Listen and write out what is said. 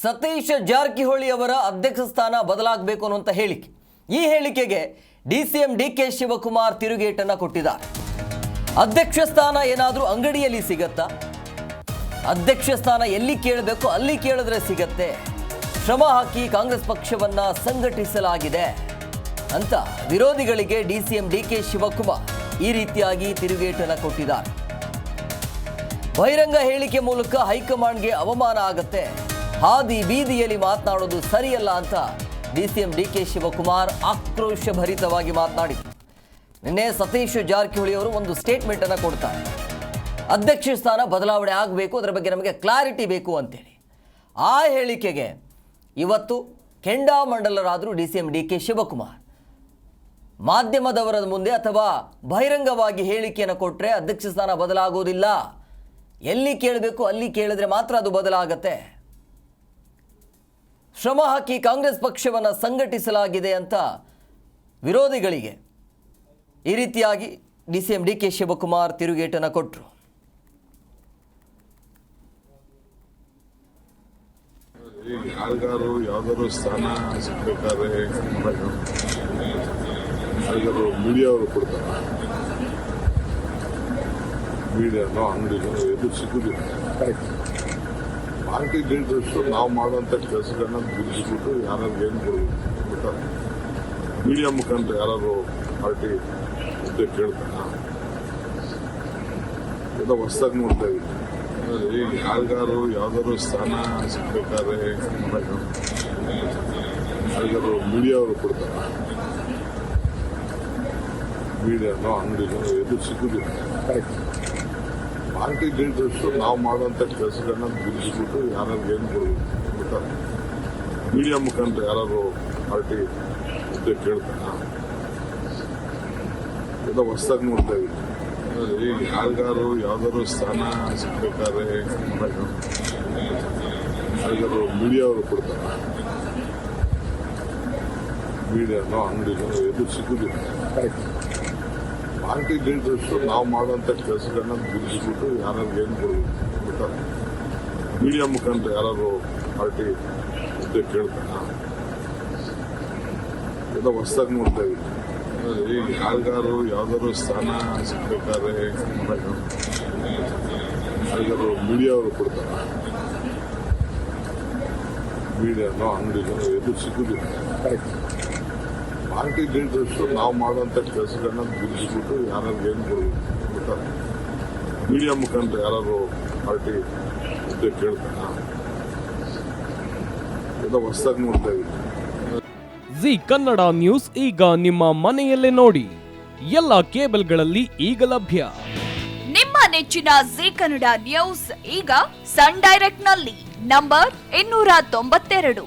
ಸತೀಶ್ ಜಾರಕಿಹೊಳಿ ಅವರ ಅಧ್ಯಕ್ಷ ಸ್ಥಾನ ಬದಲಾಗಬೇಕು ಅನ್ನುವಂಥ ಹೇಳಿಕೆ. ಈ ಹೇಳಿಕೆಗೆ D C M D K Shivakumar ತಿರುಗೇಟನ್ನು ಕೊಟ್ಟಿದ್ದಾರೆ. ಅಧ್ಯಕ್ಷ ಸ್ಥಾನ ಏನಾದರೂ ಅಂಗಡಿಯಲ್ಲಿ ಸಿಗತ್ತಾ? ಅಧ್ಯಕ್ಷ ಸ್ಥಾನ ಎಲ್ಲಿ ಕೇಳಬೇಕು, ಅಲ್ಲಿ ಕೇಳಿದ್ರೆ ಸಿಗತ್ತೆ. ಶ್ರಮ ಹಾಕಿ ಕಾಂಗ್ರೆಸ್ ಪಕ್ಷವನ್ನ ಸಂಘಟಿಸಲಾಗಿದೆ ಅಂತ ವಿರೋಧಿಗಳಿಗೆ D C M D K Shivakumar ಈ ರೀತಿಯಾಗಿ ತಿರುಗೇಟನ್ನು ಕೊಟ್ಟಿದ್ದಾರೆ. ಬಹಿರಂಗ ಹೇಳಿಕೆ ಮೂಲಕ ಹೈಕಮಾಂಡ್ಗೆ ಅವಮಾನ ಆಗತ್ತೆ. ಹಾದಿ ಬೀದಿಯಲ್ಲಿ ಮಾತನಾಡೋದು ಸರಿಯಲ್ಲ ಅಂತ D C M D K Shivakumar ಆಕ್ರೋಶ ಭರಿತವಾಗಿ ಮಾತನಾಡಿದರು. ನಿನ್ನೆ ಸತೀಶ್ ಜಾರಕಿಹೊಳಿ ಅವರು ಒಂದು ಸ್ಟೇಟ್ಮೆಂಟ್ ಅನ್ನು ಕೊಡ್ತಾರೆ. ಅಧ್ಯಕ್ಷ ಸ್ಥಾನ ಬದಲಾವಣೆ ಆಗಬೇಕು, ಅದರ ಬಗ್ಗೆ ನಮಗೆ ಕ್ಲಾರಿಟಿ ಬೇಕು ಅಂತೇಳಿ. ಆ ಹೇಳಿಕೆಗೆ ಇವತ್ತು ಕೆಂಡಾಮಂಡಲರಾದರೂ D C M D K Shivakumar. ಮಾಧ್ಯಮದವರ ಮುಂದೆ ಅಥವಾ ಬಹಿರಂಗವಾಗಿ ಹೇಳಿಕೆಯನ್ನು ಕೊಟ್ಟರೆ ಅಧ್ಯಕ್ಷ ಸ್ಥಾನ ಬದಲಾಗೋದಿಲ್ಲ. ಎಲ್ಲಿ ಕೇಳಬೇಕು, ಅಲ್ಲಿ ಕೇಳಿದ್ರೆ ಮಾತ್ರ ಅದು ಬದಲಾಗತ್ತೆ. ಶ್ರಮ ಹಾಕಿ ಕಾಂಗ್ರೆಸ್ ಪಕ್ಷವನ್ನು ಸಂಘಟಿಸಲಾಗಿದೆ ಅಂತ ವಿರೋಧಿಗಳಿಗೆ ಈ ರೀತಿಯಾಗಿ D C M D K Shivakumar ತಿರುಗೇಟನ್ನು ಕೊಟ್ಟರು ಮೀಡಿಯಾ ಮೀಡಿಯಾವರು ಕೊಡ್ತಾರ? ಮೀಡಿಯಾನೋ ಸಿಗುದಿಲ್ಲ. ಪಾರ್ಟಿ ಲೀಡರ್ಸು ನಾವು ಮಾಡುವಂಥ ಕೆಲಸಗಳನ್ನ ಗುರುತಿಸ್ಬಿಟ್ಟು ಯಾರು ಏನು ಕೊಡ್ತಾರೆ ಮೀಡಿಯಾ ಮುಖಾಂತರ ಯಾರು ಪಾರ್ಟಿ ಹುದ್ದೆ ಕೇಳ್ತಾರ. ಎಲ್ಲ ಹೊಸ್ದಾಗಿ ನೋಡ್ತಾ ಇದ್ದೀವಿ ಯಾರಿಗಾರು ಯಾವ್ದಾದ್ರು ಸ್ಥಾನ ಸಿಗ್ಬೇಕಾದ್ರೆ ಯಾರಿಗಾರು ಮೀಡಿಯಾವರು ಕೊಡ್ತಾರ. ಮೀಡಿಯಾನೋ ಅಂಗಡಿನೋ ಎದು ಸಿಗುದಿಲ್ಲ. ಪಾರ್ಟಿ ಲೀಡರ್ಸು ನಾವು ಮಾಡುವಂಥ ಕೆಲಸಗಳನ್ನ ಗುರುತಿಸ್ಬಿಟ್ಟು ಯಾರು ಏನು ಕೊಡ್ತಾರೆ ಮೀಡಿಯಾ ಮುಖಾಂತರ ಯಾರು ಪಾರ್ಟಿ ಹುದ್ದೆ ಕೇಳ್ತಾರ. ಎಲ್ಲ ಹೊಸ್ದಾಗಿ ನೋಡ್ತಾ ಇದ್ದೀವಿ ಯಾರಿಗಾರು ಯಾವ್ದಾದ್ರು ಸ್ಥಾನ ಸಿಗ್ಬೇಕಾದ್ರೆ ಯಾರಿಗಾರು ಮೀಡಿಯಾವರು ಕೊಡ್ತಾರ. ಮೀಡಿಯಾನೋ ಅಂಗಡಿನೋ ಎದು ಸಿಗುದಿಲ್ಲ. ಪಾರ್ಟಿ ಲೀಡರ್ಸ್ ನಾವು ಮಾಡುವಂತ ಕೆಲಸಗಳನ್ನ ಗುರುತಿಸ್ಬಿಟ್ಟು ಯಾರು ಏನು ಕೊಡ್ತಾರೆ ಮೀಡಿಯಾ ಮುಖಾಂತರ ಯಾರು ಪಾರ್ಟಿ ಹುದ್ದೆ ಕೇಳ್ತಾರ. ಎಲ್ಲ ಹೊಸದಾಗಿ ನೋಡ್ತಾ ಇದ್ದೀವಿ ಯಾರಿಗಾರು ಯಾವ್ದಾದ್ರು ಸ್ಥಾನ ಸಿಗ್ಬೇಕಾದ್ರೆ ಯಾರಿಗಾರು ಮೀಡಿಯಾವರು ಕೊಡ್ತಾರ. ಮೀಡಿಯಾನೋ ಅಂಗಡಿನೋ ಎದು ಸಿಗುದಿಲ್ಲ. ಪಾರ್ಟಿ ಲೀಡರ್ಸು ನಾವು ಮಾಡುವಂಥ ಕೆಲಸಗಳನ್ನ ಗುರುತಿಸ್ಬಿಟ್ಟು ಯಾರು ಏನು ಕೊಡ್ತಾರೆ ಮೀಡಿಯಾ ಮುಖಾಂತರ ಯಾರು ಪಾರ್ಟಿ ಹುದ್ದೆ ಕೇಳ್ತಾರ? ಎಲ್ಲ ಹೊಸದಾಗಿ ನೋಡ್ತಾ ಇದ್ದೀವಿ ಜಿ ಕನ್ನಡ ನ್ಯೂಸ್ ಈಗ ನಿಮ್ಮ ಮನೆಯಲ್ಲೇ ನೋಡಿ. ಎಲ್ಲ ಕೇಬಲ್ಗಳಲ್ಲಿ ಈಗ ಲಭ್ಯ. ನಿಮ್ಮ ನೆಚ್ಚಿನ ಜಿ ಕನ್ನಡ ನ್ಯೂಸ್ ಈಗ ಸನ್ ಡೈರೆಕ್ಟ್ನಲ್ಲಿ ನಂಬರ್ ಇನ್ನೂರ ತೊಂಬತ್ತೆರಡು.